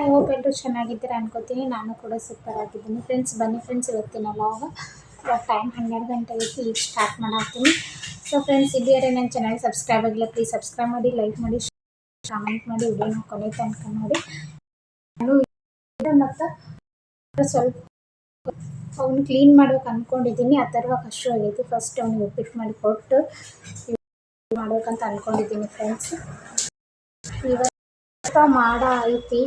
I hope ಎಲ್ಲರೂ ಚೆನ್ನಾಗಿದ್ದೀರಾ ಅನ್ಕೋತೀನಿ. ನಾನು ಕೂಡ ಸೂಪರ್ ಆಗಿದ್ದೀನಿ. ಫ್ರೆಂಡ್ಸ್ ಬನ್ನಿ ಫ್ರೆಂಡ್ಸ್ ಇವತ್ತಿನ ಲಾಗ ಟೈಮ್ ಹನ್ನೆರಡು ಗಂಟೆ ಐತಿ ಈಗ ಸ್ಟಾರ್ಟ್ ಮಾಡಾಕ್ತೀನಿ. ಸೊ ಫ್ರೆಂಡ್ಸ್ ಇದೆಯಾರೆ ನನ್ನ ಚಾನಲ್ ಸಬ್ಸ್ಕ್ರೈಬ್ ಆಗಿಲ್ಲ ಪ್ಲೀಸ್ ಸಬ್ಸ್ಕ್ರೈಬ್ ಮಾಡಿ ಲೈಕ್ ಮಾಡಿ ಕಾಮೆಂಟ್ ಮಾಡಿ ವಿಡಿಯೋನ ಕೊನೆ ತನಕ ನೋಡಿ. ಮತ್ತು ಸ್ವಲ್ಪ ಅವನು ಕ್ಲೀನ್ ಮಾಡೋಕೆ ಅಂದ್ಕೊಂಡಿದ್ದೀನಿ ಆ ಥರ ಕಷ್ಟ ಆಗೈತಿ. ಫಸ್ಟ್ ಅವ್ನಿಗೆ ಉಪ್ಪಿಟ್ಟು ಮಾಡಿ ಕೊಟ್ಟು ಮಾಡ್ಬೇಕಂತ ಅಂದ್ಕೊಂಡಿದ್ದೀನಿ ಫ್ರೆಂಡ್ಸ್ ಇವತ್ತು ಮಾಡ ಐತಿ.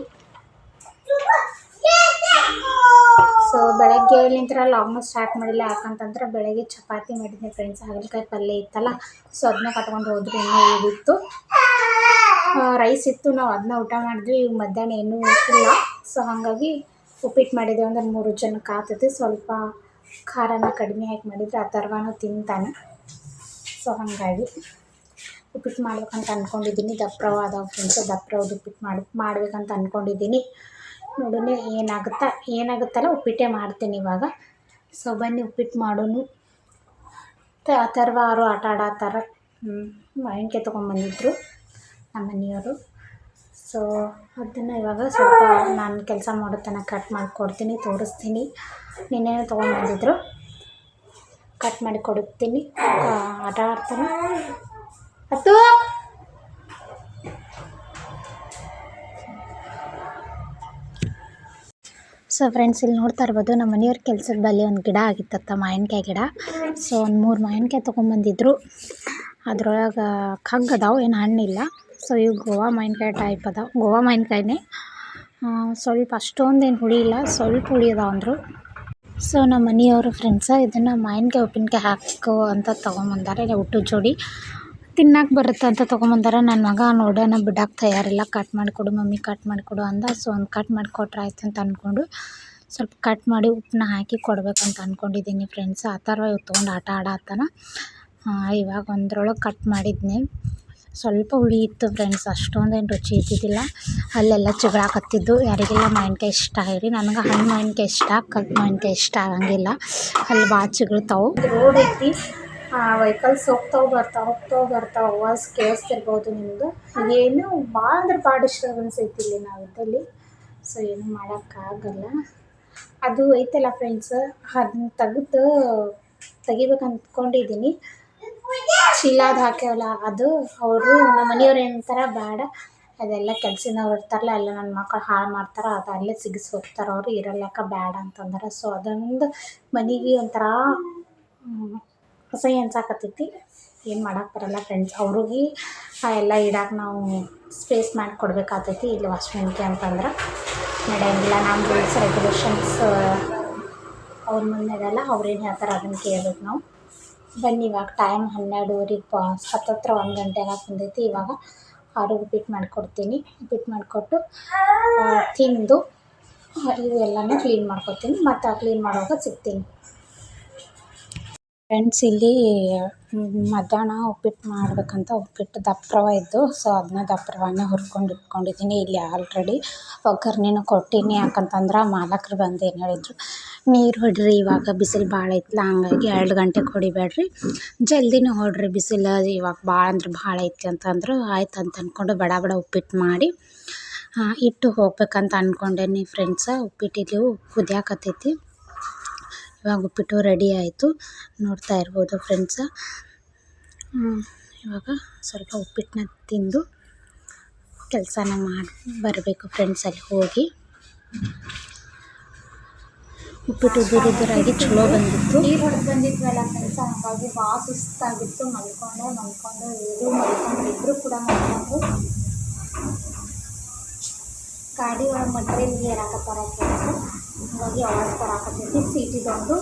ಸೊ ಬೆಳಗ್ಗೆ ಎಲ್ಲಿಂದ್ರಲ್ಲ ಆಲ್ಮೋಸ್ಟ್ ಸ್ಟಾರ್ಟ್ ಮಾಡಿಲ್ಲ. ಯಾಕಂತಂದ್ರೆ ಬೆಳಗ್ಗೆ ಚಪಾತಿ ಮಾಡಿದ್ದೆ ಫ್ರೆಂಡ್ಸ್ ಹಾಗಲಕಾಯಿ ಪಲ್ಯ ಇತ್ತಲ್ಲ ಸೊ ಅದನ್ನ ಕಟ್ಕೊಂಡು ಹೋದ್ರೆ ಇನ್ನೂ ಉಳಿದಿತ್ತು. ರೈಸ್ ಇತ್ತು, ನಾವು ಅದನ್ನ ಊಟ ಮಾಡಿದ್ವಿ. ಈಗ ಮಧ್ಯಾಹ್ನ ಏನೂ ಇಲ್ಲ ಸೊ ಹಾಗಾಗಿ ಉಪ್ಪಿಟ್ಟು ಮಾಡಿದ್ವಿ ಅಂದ್ರೆ ಮೂರು ಜನಕ್ಕೆ ಆಗ್ತದೆ ಸ್ವಲ್ಪ ಖಾರನ ಕಡಿಮೆ ಹಾಕಿ ಮಾಡಿದರೆ ಆ ಥರವೂ ತಿಂತಾನೆ. ಸೊ ಹಾಗಾಗಿ ಉಪ್ಪಿಟ್ಟು ಮಾಡ್ಬೇಕಂತ ಅಂದ್ಕೊಂಡಿದ್ದೀನಿ ದಪ್ರವಾದ ಫ್ರೆಂಡ್ಸು ದಪ್ರವಾದ ಉಪ್ಪಿಟ್ಟು ಮಾಡಿ, ಮಾಡ್ಬೇಕಂತ ಅಂದ್ಕೊಂಡಿದ್ದೀನಿ ನೋಡೋಣ, ಏನಾಗುತ್ತಾ, ಏನಾಗುತ್ತಲ್ಲ, ಉಪ್ಪಿಟ್ಟೇ ಮಾಡ್ತೀನಿ ಇವಾಗ. ಸೊ ಬನ್ನಿ ಉಪ್ಪಿಟ್ಟು ಮಾಡೋನು. ತ, ಅಥರ್ವ ಅವರು ಆಟ ಆಡತ್ತಾರ ಮಾವಿನಕಾಯಿ ತೊಗೊಂಬಂದಿದ್ರು ನಮ್ಮ ಮನೆಯವರು. ಸೊ ಅದನ್ನು ಇವಾಗ ಸ್ವಲ್ಪ ನಾನು ಕೆಲಸ ಮಾಡೋ ತನಕ ಕಟ್ ಮಾಡಿಕೊಡ್ತೀನಿ, ತೋರಿಸ್ತೀನಿ. ನಿನ್ನೇನು ತೊಗೊಂಬಂದಿದ್ರು ಕಟ್ ಮಾಡಿ ಕೊಡುತ್ತೀನಿ. ಆಟ ಆಡ್ತಾನೆ. ಹತ್ತು ಸೊ ಫ್ರೆಂಡ್ಸ್ ಇಲ್ಲಿ ನೋಡ್ತಾ ಇರ್ಬೋದು ನಮ್ಮ ಮನೆಯವ್ರ ಕೆಲಸದ ಬಳಿ ಒಂದು ಗಿಡ ಆಗಿತ್ತತ್ತ ಮಾವಿನಕಾಯಿ ಗಿಡ. ಸೊ ಒಂದು ಮೂರು ಮಾವಿನಕಾಯಿ ತೊಗೊಂಬಂದಿದ್ರು. ಅದ್ರೊಳಗೆ ಕಗ್ಗು ಅದಾವೆ, ಏನು ಹಣ್ಣಿಲ್ಲ. ಸೊ ಇವು ಗೋವಾ ಮಾವಿನಕಾಯಿ ಟೈಪ್ ಅದಾವೆ. ಗೋವಾ ಮಾವಿನಕಾಯಿನೇ. ಸ್ವಲ್ಪ ಅಷ್ಟೊಂದೇನು ಹುಳಿ ಇಲ್ಲ, ಸ್ವಲ್ಪ ಹುಳಿ ಅದಾವೆ ಅಂದರು. ಸೊ ನಮ್ಮ ಮನೆಯವರು ಫ್ರೆಂಡ್ಸ ಇದನ್ನು ಮಾವಿನಕಾಯಿ ಉಪ್ಪಿನಕಾಯಿ ಹಾಕೋ ಅಂತ ತೊಗೊಂಬಂದಾರೆ ಊಟದ ಜೋಡಿ. ತಿನ್ನಕ್ಕೆ ಬರುತ್ತೆ ಅಂತ ತೊಗೊಂಬಂದಾರ. ನನ್ನ ಮಗ ನೋಡೋಣ ಬಿಡಕ್ಕೆ ತಯಾರಿಲ್ಲ. ಕಟ್ ಮಾಡಿಕೊಡು, ಮಮ್ಮಿ ಕಟ್ ಮಾಡಿಕೊಡು ಅಂದ. ಸೊ ಒಂದು ಕಟ್ ಮಾಡಿಕೊಟ್ರೆ ಆಯ್ತು ಅಂತ ಅಂದ್ಕೊಂಡು ಸ್ವಲ್ಪ ಕಟ್ ಮಾಡಿ ಉಪ್ಪನ್ನ ಹಾಕಿ ಕೊಡಬೇಕಂತ ಅಂದ್ಕೊಂಡಿದ್ದೀನಿ ಫ್ರೆಂಡ್ಸ್ ಆ ಥರ ಇವು ತೊಗೊಂಡು ಆಟ ಆಡತ್ತಾನ ಇವಾಗ ಒಂದರೊಳಗೆ ಕಟ್ ಮಾಡಿದ್ನಿ. ಸ್ವಲ್ಪ ಹುಳಿ ಇತ್ತು ಫ್ರೆಂಡ್ಸ್ ಅಷ್ಟೊಂದೇನು ರುಚಿ ಇದ್ದಿದ್ದಿಲ್ಲ. ಅಲ್ಲೆಲ್ಲ ಚಿಗುರಾಕತ್ತಿದ್ದು. ಯಾರಿಗೆಲ್ಲ ಮಾವಿನ್ಕಾಯಿ ಇಷ್ಟ ಆಗಿರಿ ನನಗೆ ಹಣ್ಣು ಮಾವಿನ್ಕಾಯಿ ಇಷ್ಟ ಕಲ್ ಮಾವಿನ್ಕಾಯಿ ಇಷ್ಟ ಆಗಂಗಿಲ್ಲ. ಅಲ್ಲಿ ಭಾಳ ಚಿಗುರ್ತಾವೆ. ರೋಡ್ ಐತಿ ವೆಹಿಕಲ್ಸ್ ಹೋಗ್ತಾವೆ ಬರ್ತಾವೆ ಹೋಗ್ತಾವೆ ಬರ್ತಾವೆ ವಾಸ್ ಕೇಳಿಸ್ತಿರ್ಬೋದು ನಿಮ್ಮದು ಏನು ಭಾಳ ಅಂದ್ರೆ ಭಾಳ ಡಿಸ್ಟರ್ಬೆನ್ಸ್ ಐತಿ ಇಲ್ಲಿ ನಾವಿದ್ದಲ್ಲಿ ಸೊ ಏನು ಮಾಡೋಕ್ಕಾಗಲ್ಲ. ಅದು ಐತಲ್ಲ ಫ್ರೆಂಡ್ಸ್ ಅದನ್ನ ತೆಗ್ದು ತೆಗಿಬೇಕು ಅಂದ್ಕೊಂಡಿದ್ದೀನಿ ಚೀಲದ ಹಾಕ್ಯಾವಲ್ಲ, ಅದು ಅವರು ನಮ್ಮ ಮನೆಯವ್ರು ಏನಂತಾರೆ ಬೇಡ ಅದೆಲ್ಲ ಕೆಲ್ಸದವ್ರು ಇರ್ತಾರಲ್ಲ ಅಲ್ಲ ನನ್ನ ಮಕ್ಕಳು ಹಾಳು ಮಾಡ್ತಾರೆ, ಅದು ಅಲ್ಲೇ ಸಿಗಿಸಿ ಹೋಗ್ತಾರೆ, ಅವರು ಇರಲ್ಲಕ್ಕ ಬೇಡ ಅಂತಂದ್ರೆ. ಸೊ ಅದೊಂದು ಮನೆಗೆ ಒಂಥರ ಅಸಹ್ಯ ಅನ್ಸಾಕತ್ತೈತಿ ಏನು ಮಾಡಕ್ಕೆ ಬರಲ್ಲ ಫ್ರೆಂಡ್ಸ್ ಅವ್ರಿಗೆ ಎಲ್ಲ ಇಡಕ್ಕೆ ನಾವು ಸ್ಪೇಸ್ ಮಾಡಿ ಕೊಡ್ಬೇಕಾಗ್ತೈತಿ ಇಲ್ಲಿ ವಾಚ್ಮೆನ್ಗೆ ಅಂತಂದ್ರೆ ನಡೆಯಂಗಿಲ್ಲ. ನಮ್ಮ ರೂಲ್ಸ್ ರೆಗ್ಯುಲೇಷನ್ಸ್ ಅವ್ರ ಮುಂದೆಲ್ಲ ಅವ್ರೇನು ಹೇಳ್ತಾರೆ ಅದನ್ನು ಕೇಳ್ಬೇಕು ನಾವು. ಬನ್ನಿ ಇವಾಗ ಟೈಮ್ ಹನ್ನೆರಡುವರೆಗೆ ಪಾ ಹತ್ತತ್ರ ಒಂದು ಗಂಟೆ ಎಲ್ಲ ಬಂದೈತಿ. ಇವಾಗ ಆರು ರಿಪೀಟ್ ಮಾಡಿಕೊಡ್ತೀನಿ. ಬಿಟ್ಟು ಮಾಡಿಕೊಟ್ಟು ತಿಂದು ಇವೆಲ್ಲನೂ ಕ್ಲೀನ್ ಮಾಡ್ಕೊತೀನಿ ಮತ್ತು ಕ್ಲೀನ್ ಮಾಡುವಾಗ ಸಿಗ್ತೀನಿ. ಫ್ರೆಂಡ್ಸ್ ಇಲ್ಲಿ ಮಧ್ಯಾಹ್ನ ಉಪ್ಪಿಟ್ಟು ಮಾಡಬೇಕಂತ ಉಪ್ಪಿಟ್ಟು ದಪ್ಪ ರವೆ ಇದ್ದು ಸೊ ಅದನ್ನ ದಪ್ಪರವನ್ನ ರವೆನ ಹುರ್ಕೊಂಡು ಇಟ್ಕೊಂಡಿದ್ದೀನಿ ಇಲ್ಲಿ ಆಲ್ರೆಡಿ ಒಗ್ಗರ್ಣೆನೂ ಕೊಟ್ಟೀನಿ, ಯಾಕಂತಂದ್ರೆ ಮಾಲಕ್ರು ಬಂದು ಏನು ಹೇಳಿದ್ರು, ನೀರು ಹೊಡಿರಿ, ಇವಾಗ ಬಿಸಿಲು ಭಾಳ ಐತ್ಲ, ಹಂಗಾಗಿ ಎರಡು ಗಂಟೆಗೆ ಹೊಡಿಬೇಡ್ರಿ ಜಲ್ದಿನೇ ಹೊಡಿರಿ ಬಿಸಿಲು, ಇವಾಗ ಭಾಳ ಅಂದ್ರೆ ಭಾಳ ಐತಿ ಅಂತಂದ್ರು. ಆಯ್ತು ಅಂತ ಅಂದ್ಕೊಂಡು ಬಡ ಬಡ ಉಪ್ಪಿಟ್ಟು ಮಾಡಿ ಇಟ್ಟು ಹೋಗ್ಬೇಕಂತ ಅಂದ್ಕೊಂಡೇನಿ ಫ್ರೆಂಡ್ಸ ಉಪ್ಪಿಟ್ಟು ಇಲ್ಲಿ ಕುದಿಯಾಕತ್ತೈತಿ ಇವಾಗ ಉಪ್ಪಿಟ್ಟು ರೆಡಿ ಆಯಿತು. ನೋಡ್ತಾ ಇರ್ಬೋದು ಫ್ರೆಂಡ್ಸ. ಇವಾಗ ಸ್ವಲ್ಪ ಉಪ್ಪಿಟ್ಟನ್ನ ತಿಂದು ಕೆಲಸನ ಮಾಡಿ, ಬರಬೇಕು ಫ್ರೆಂಡ್ಸ್ ಅಲ್ಲಿ ಹೋಗಿ. ಉಪ್ಪಿಟ್ಟು ಉದುರು ಉದುರಾಗಿ ಚಲೋ ಬಂದಿತ್ತು. ನೀರು ಹೊಡೆದು ಬಂದಿದ್ವಲ್ಲ ಫ್ರೆಂಡ್ಸ್, ಹಾಗಾಗಿ ಭಾಳ ಸುಸ್ತಾಗಿತ್ತು. ಮಲ್ಕೊಂಡೆ, ಮಲ್ಕೊಂಡು ಇದು ಮಲ್ಕೊಂಡು ಇಬ್ಬರು ಕೂಡ ಮಲ್ಕೊಂಡು ಗಾಡಿ ಒಳಗೆ ಮಟ್ರೇಲ್ ಏರಾಕತ್ತಾರ ಫ್ರೆಂಡ್ಸ್ ಹಾಗಾಗಿ ಅವಾಜ್ ಬರಾಕತ್ತೈತಿ ಸೀಟಿದೊಂದು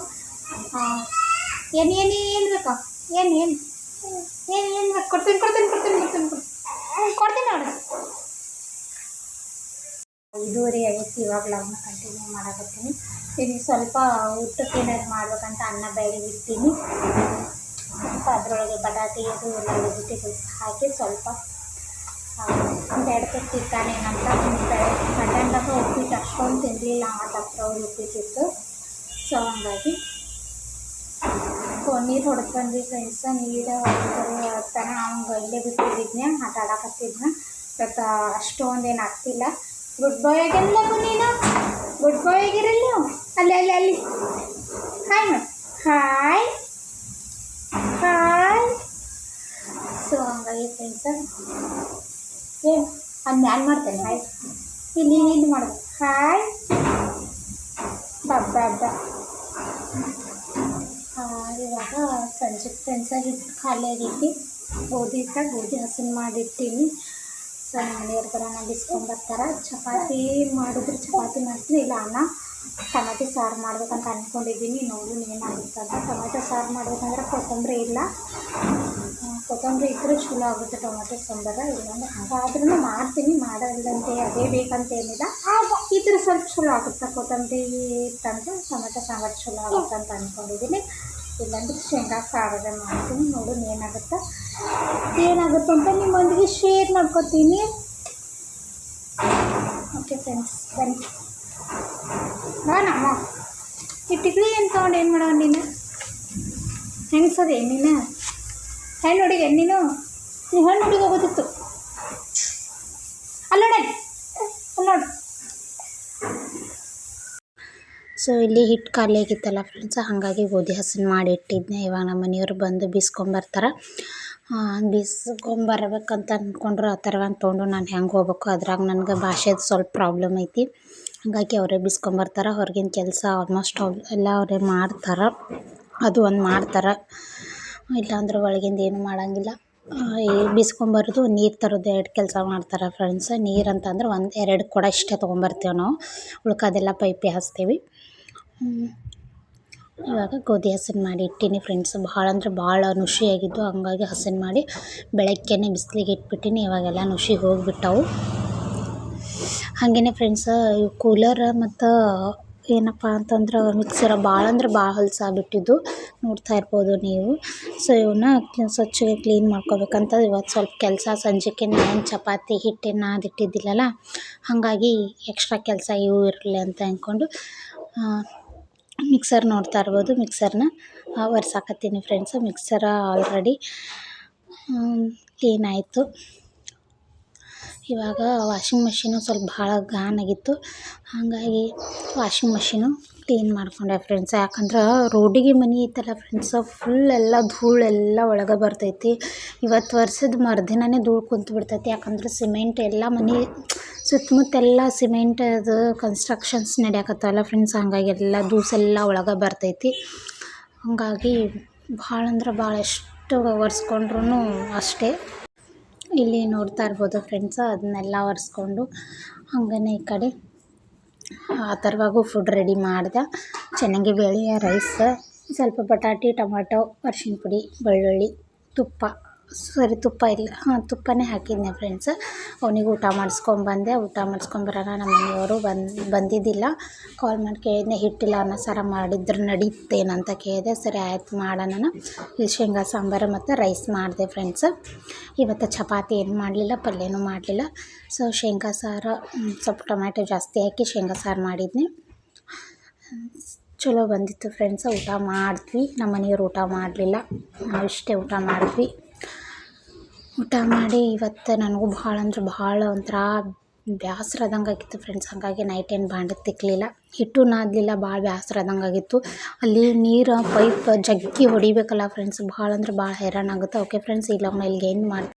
ಏನು ಏನು ಏನು ಬೇಕಾ? ಏನು ಏನು? ಏನು ಏನು ಬೇಕು? ಕೊಡ್ತೀನಿ ಕೊಡ್ತೀನಿ ಕೊಡ್ತೀನಿ ಕೊಡ್ತೀನಿ ಕೊಡ್ತೀನಿ. ನೋಡಿ. ಐದೂವರೆ ಆಗೈತಿ ಇವಾಗ ಲಗ್ನ ಕಂಟಿನ್ಯೂ ಮಾಡಕತ್ತೀನಿ. ಇದು ಸ್ವಲ್ಪ ಊಟಕ್ಕೆ ಏನಾದ್ರು ಮಾಡ್ಬೇಕಂತ ಅನ್ನ ಬೇಳೆ ಇಟ್ಟೀನಿ ಸ್ವಲ್ಪ ಅದರೊಳಗೆ ಬಟಾಟೆ ಅದು ಎಲ್ಲ ವೆಜಿಟೇಬಲ್ಸ್ ಹಾಕಿ ಸ್ವಲ್ಪ ಒಂದು ಅಂತ ಮಧ್ಯಾಹ್ನದಾಗ ಉಪ್ಪಿಟ್ಟು ಅಷ್ಟೊಂದು ತಿನ್ನಲಿಲ್ಲ ಅವ್ರು ಉಪ್ಪಿಟ್ಟಿತ್ತು ಸೊ ಹಂಗಾಗಿ ನೀರು ಹೊಡ್ಕೊಂಡ್ವಿ ಬಂದ್ವಿ ಫ್ರೆಂಡ್ಸ ನೀರು ಹೊಡೆದು ಅವ್ನು ಇಲ್ಲೇ ಬಿಟ್ಟಿದ್ನೆ ಆಟ ಆಡಕತ್ತಿದ್ನ ಬಟ್ ಅಷ್ಟೊಂದು ಏನು ಆಗ್ತಿಲ್ಲ ಗುಡ್ ಬಾಯ್ ಆಗಿರಲ್ಲ ನೀನು ಗುಡ್ ಬಾಯ್ ಆಗಿರಲ್ಲ ಅಲ್ಲಿ ಅಲ್ಲಿ ಅಲ್ಲಿ. Hi ma'am hi hi so ಹಂಗಾಗಿ ಫ್ರೆಂಡ್ಸ ಏನು? ಅದು ನಾನು ಮಾಡ್ತೇನೆ, ಹಾಯ್. ಇಲ್ಲಿ ಇಲ್ಲಿ ಮಾಡ್ಬೇಕು ಹಾಯ್. ಬಬ್ಬ ಹಬ್ಬ ಇವಾಗ ಸಂಜೆ ಫ್ರೆಂಡ್ಸ್ ಹಿಟ್ಟು ಖಾಲಿ ಆಗೈತಿ ಗೋಧಿ ಇಟ್ಟ ಗೋಧಿ ಹಸನ್ ಮಾಡಿಟ್ಟೀನಿ ಸೊ, ಮನೆಯವ್ರ ಬರೋಣ ಬಿಸ್ಕೊಂಬರ್ತಾರೆ ಚಪಾತಿ ಮಾಡಿದ್ರೆ ಚಪಾತಿ ಮಾಡ್ತೀನಿ. ಇಲ್ಲ, ಅನ್ನ, ಟಮಾಟಿ, ಸಾರು ಮಾಡ್ಬೇಕಂತ ಅಂದ್ಕೊಂಡಿದ್ದೀನಿ ನೋಡು ಏನಾಗುತ್ತೆ ಅಂತ ಟೊಮೆಟೊ, ಸಾರು ಮಾಡ್ಬೇಕಂದ್ರೆ ಕೊತ್ತಂಬರಿ ಇಲ್ಲ. ಕೊತ್ತಂಬರಿ ಇದ್ದರೆ ಚಲೋ ಆಗುತ್ತೆ, ಟೊಮೆಟೊ ಸಾಂಬಾರ, ಇಲ್ಲಾಂದ್ರೆ ಆದ್ರೂ ಮಾಡ್ತೀನಿ ಮಾಡೋದಂತೆ ಅದೇ ಬೇಕಂತ ಏನಿಲ್ಲ ಇದ್ರ ಸ್ವಲ್ಪ ಚಲೋ ಆಗುತ್ತೆ, ಕೊತ್ತಂಬರಿ ಇತ್ತಂದ್ರೆ ಟೊಮೆಟೊ ಸಾಂಬಾರು ಚಲೋ ಆಗುತ್ತೆ ಅಂತ ಅಂದ್ಕೊಂಡಿದ್ದೀನಿ ಇಲ್ಲಾಂದ್ರೆ ಶೇಂಗಾ ಸಾರದೆ ಮಾಡ್ತೀನಿ, ನೋಡು ಏನಾಗುತ್ತೆ. ಏನಾಗುತ್ತೆ ಅಂತ ನಿಮ್ಮೊಂದಿಗೆ ಶೇರ್ ಮಾಡ್ಕೊತೀನಿ. ಓಕೆ ಫ್ರೆಂಡ್ಸ್ ಬನ್ನಿ. ಬಾನಮ್ಮ ಈ ಏನು ತೊಗೊಂಡು ಏನು ಮಾಡೋಣ ನೀನು? ಹೆಂಗೆ ಸರ್, ನೀನು? ಹೆಣ್ಣು ಹುಡುಗಿ ನೀನು ನೀವು ಹೆಣ್ಣು ಹುಡುಗಿ ಹೋಗೋದಿತ್ತು. ಅಲ್ಲೋಡೆ ನೋಡು ಸೊ ಇಲ್ಲಿ ಹಿಟ್ಟು ಖಾಲಿ ಆಗಿತ್ತಲ್ಲ ಫ್ರೆಂಡ್ಸ್ ಹಾಗಾಗಿ ಗೋಧಿ ಹಸನ್ ಮಾಡಿ ಇಟ್ಟಿದ್ದೆ ಇವಾಗ ನಮ್ಮ ಮನೆಯವರು ಬಂದು ಬೀಸ್ಕೊಂಬರ್ತಾರೆ ಬೀಸ್ಕೊಂಬರ್ಬೇಕಂತ ಅಂದ್ಕೊಂಡ್ರು ಆ ಥರ ತೊಗೊಂಡು ನಾನು ಹೆಂಗೆ ಹೋಗ್ಬೇಕು? ಅದ್ರಾಗ ನನಗೆ ಭಾಷೆದು ಸ್ವಲ್ಪ ಪ್ರಾಬ್ಲಮ್ ಐತಿ. ಹಾಗಾಗಿ ಅವರೇ ಬೀಸ್ಕೊಂಬರ್ತಾರೆ ಹೊರಗಿನ ಕೆಲಸ ಆಲ್ಮೋಸ್ಟ್ ಎಲ್ಲ ಅವರೇ ಮಾಡ್ತಾರೆ. ಅದು ಒಂದು ಮಾಡ್ತಾರೆ. ಇಲ್ಲಾಂದ್ರೆ ಒಳಗಿಂದ ಏನು ಮಾಡೋಂಗಿಲ್ಲ. ಈ ಬೀಸ್ಕೊಂಬರೋದು ನೀರು ತರೋದು ಎರಡು ಕೆಲಸ ಮಾಡ್ತಾರೆ ಫ್ರೆಂಡ್ಸ್ ನೀರು ಅಂತಂದ್ರೆ ಒಂದು ಎರಡು ಕೊಡ ಇಷ್ಟೇ ತೊಗೊಂಬರ್ತೀವಿ ನಾವು. ಉಳ್ಕೋದೆಲ್ಲ ಪೈಪಿ ಹಚ್ತೀವಿ ಇವಾಗ ಗೋಧಿ ಹಸನ್ ಮಾಡಿ ಇಟ್ಟೀನಿ ಫ್ರೆಂಡ್ಸ್ ಭಾಳ ಅಂದ್ರೆ ಭಾಳ ನುಷಿಯಾಗಿದ್ದು, ಹಂಗಾಗಿ ಹಸನ್ ಮಾಡಿ ಬೆಳಗ್ಗೆನೆ ಬಿಸಿಲಿಗೆ ಇಟ್ಬಿಟ್ಟಿನಿ, ಇವಾಗೆಲ್ಲ ನುಷಿಗೆ ಹೋಗಿಬಿಟ್ಟವು. ಹಾಗೆಯೇ ಫ್ರೆಂಡ್ಸ್ ಕೂಲರ್ ಮತ್ತು ಏನಪ್ಪ ಅಂತಂದ್ರೆ ಮಿಕ್ಸರ ಭಾಳ ಅಂದ್ರೆ ಭಾಳ ಹೊಲಸಾಗ್ಬಿಟ್ಟಿದ್ದು ನೋಡ್ತಾ ಇರ್ಬೋದು ನೀವು. ಸೊ ಇವನ್ನ ಸ್ವಚ್ಛಗೆ ಕ್ಲೀನ್ ಮಾಡ್ಕೋಬೇಕಂತ ಇವತ್ತು ಸ್ವಲ್ಪ ಕೆಲಸ. ಸಂಜೆಗೆ ನಾನು ಚಪಾತಿ ಹಿಟ್ಟಿನ ಅದು ಇಟ್ಟಿದ್ದಿಲ್ಲಲ್ಲ ಹಾಗಾಗಿ ಎಕ್ಸ್ಟ್ರಾ ಕೆಲಸ ಇವು ಇರಲಿ ಅಂತ ಅಂದ್ಕೊಂಡು ಮಿಕ್ಸರ್ ನೋಡ್ತಾ ಇರ್ಬೋದು ಮಿಕ್ಸರ್ನ ಒರ್ಸಾಕತ್ತೀನಿ ಫ್ರೆಂಡ್ಸ್ ಮಿಕ್ಸರ ಆಲ್ರೆಡಿ ಕ್ಲೀನ್ ಆಯಿತು. ಇವಾಗ ವಾಷಿಂಗ್ ಮೆಷಿನು ಸ್ವಲ್ಪ ಭಾಳ ಗಾನ್ ಆಗಿತ್ತು. ಹಾಗಾಗಿ ವಾಷಿಂಗ್ ಮೆಷಿನು ಕ್ಲೀನ್ ಮಾಡಿಕೊಂಡೆ ಫ್ರೆಂಡ್ಸ್ ಯಾಕಂದ್ರೆ ರೋಡಿಗೆ ಮನೆ ಐತಲ್ಲ ಫ್ರೆಂಡ್ಸ್ ಫುಲ್ ಎಲ್ಲ ಧೂಳೆಲ್ಲ ಒಳಗೆ ಬರ್ತೈತಿ. ಇವತ್ತು ವರ್ಷದ ಮರುದಿನನೇ ಧೂಳು ಕುಂತು ಬಿಡ್ತೈತಿ. ಯಾಕಂದ್ರೆ ಸಿಮೆಂಟ್ ಎಲ್ಲ ಮನೆ ಸುತ್ತಮುತ್ತ ಎಲ್ಲ ಸಿಮೆಂಟ್ ಅದು ಕನ್ಸ್ಟ್ರಕ್ಷನ್ಸ್ ನಡೆಯಕತ್ತಲ್ಲ ಫ್ರೆಂಡ್ಸ್ ಹಾಗಾಗಿ ಎಲ್ಲ ದೂಸೆಲ್ಲ ಒಳಗೆ ಬರ್ತೈತಿ. ಹಾಗಾಗಿ ಭಾಳ ಅಂದ್ರೆ ಭಾಳ ಎಷ್ಟು ಒರೆಸ್ಕೊಂಡ್ರೂ ಅಷ್ಟೇ. ಇಲ್ಲಿ ನೋಡ್ತಾ ಇರ್ಬೋದು ಫ್ರೆಂಡ್ಸ್ ಅದನ್ನೆಲ್ಲ ಒರೆಸ್ಕೊಂಡು ಹಾಗೇ ಈ ಕಡೆ ಆ ಥರವಾಗೂ ಫುಡ್ ರೆಡಿ ಮಾಡಿದೆ. ಚೆನ್ನಾಗಿ ಬೇಳೆಯ ರೈಸ್ ಸ್ವಲ್ಪ ಬಟಾಟೆ ಟೊಮಾಟೊ ಅರ್ಶಿನ ಪುಡಿ, ಬೆಳ್ಳುಳ್ಳಿ, ತುಪ್ಪ. ಸಾರಿ, ತುಪ್ಪ ಇಲ್ಲ. ಹಾಂ, ತುಪ್ಪನೇ ಹಾಕಿದ್ದೆ ಫ್ರೆಂಡ್ಸ್ ಅವ್ನಿಗೆ ಊಟ ಮಾಡಿಸ್ಕೊಂಬಂದೆ ಊಟ ಮಾಡಿಸ್ಕೊಂಬರೋಣ ನಮ್ಮ ಮನೆಯವರು ಬಂದು, ಬಂದಿದ್ದಿಲ್ಲ. ಕಾಲ್ ಮಾಡಿ ಕೇಳಿದ್ನೆ, ಹಿಟ್ಟಿಲ್ಲ ಅನ್ನ ಸರ ಮಾಡಿದ್ರೆ, ನಡೀತೇನಂತ ಕೇಳಿದೆ. ಸರಿ, ಆಯ್ತು, ಮಾಡೋಣ ಇಲ್ಲಿ ಶೇಂಗಾ, ಸಾಂಬಾರು ಮತ್ತು ರೈಸ್ ಮಾಡಿದೆ ಫ್ರೆಂಡ್ಸ್ ಇವತ್ತು ಚಪಾತಿ ಏನು ಮಾಡಲಿಲ್ಲ, ಪಲ್ಯನೂ ಮಾಡಲಿಲ್ಲ. ಸೊ ಶೇಂಗಾ ಸಾರು ಸ್ವಲ್ಪ ಟೊಮ್ಯಾಟೊ ಜಾಸ್ತಿ ಹಾಕಿ ಶೇಂಗಾ ಸಾರು ಮಾಡಿದ್ನಿ. ಚಲೋ ಬಂದಿತ್ತು ಫ್ರೆಂಡ್ಸ್ ಊಟ ಮಾಡಿದ್ವಿ. ನಮ್ಮ ಮನೆಯವ್ರು ಊಟ ಮಾಡಲಿಲ್ಲ. ನಾವು ಇಷ್ಟೇ ಊಟ ಮಾಡಿದ್ವಿ. ಊಟ ಮಾಡಿ ಇವತ್ತು ನನಗೂ ಭಾಳ ಅಂದ್ರೆ ಭಾಳ ಒಂಥರ ಬೇಸ್ರ ಆದಂಗೆ ಆಗಿತ್ತು ಫ್ರೆಂಡ್ಸ್ ಹಾಗಾಗಿ ನೈಟ್ ಏನು ಬಾಂಡೆ ತಿಕ್ಕಲಿಲ್ಲ ಹಿಟ್ಟು ನಾದಲಿಲ್ಲ ಭಾಳ ಬೇಸ್ರ ಆದಂಗೆ ಆಗಿತ್ತು. ಅಲ್ಲಿ ನೀರು ಪೈಪ್ ಜಗ್ಗಿ ಹೊಡಿಬೇಕಲ್ಲ ಫ್ರೆಂಡ್ಸ್ ಭಾಳ ಅಂದ್ರೆ ಭಾಳ ಹೈರಾಣಾಗುತ್ತೆ ಓಕೆ ಫ್ರೆಂಡ್ಸ್ ಇಲ್ಲ ಇಲ್ಲಿಗೆ ಏನು ಮಾಡ್ತೀನಿ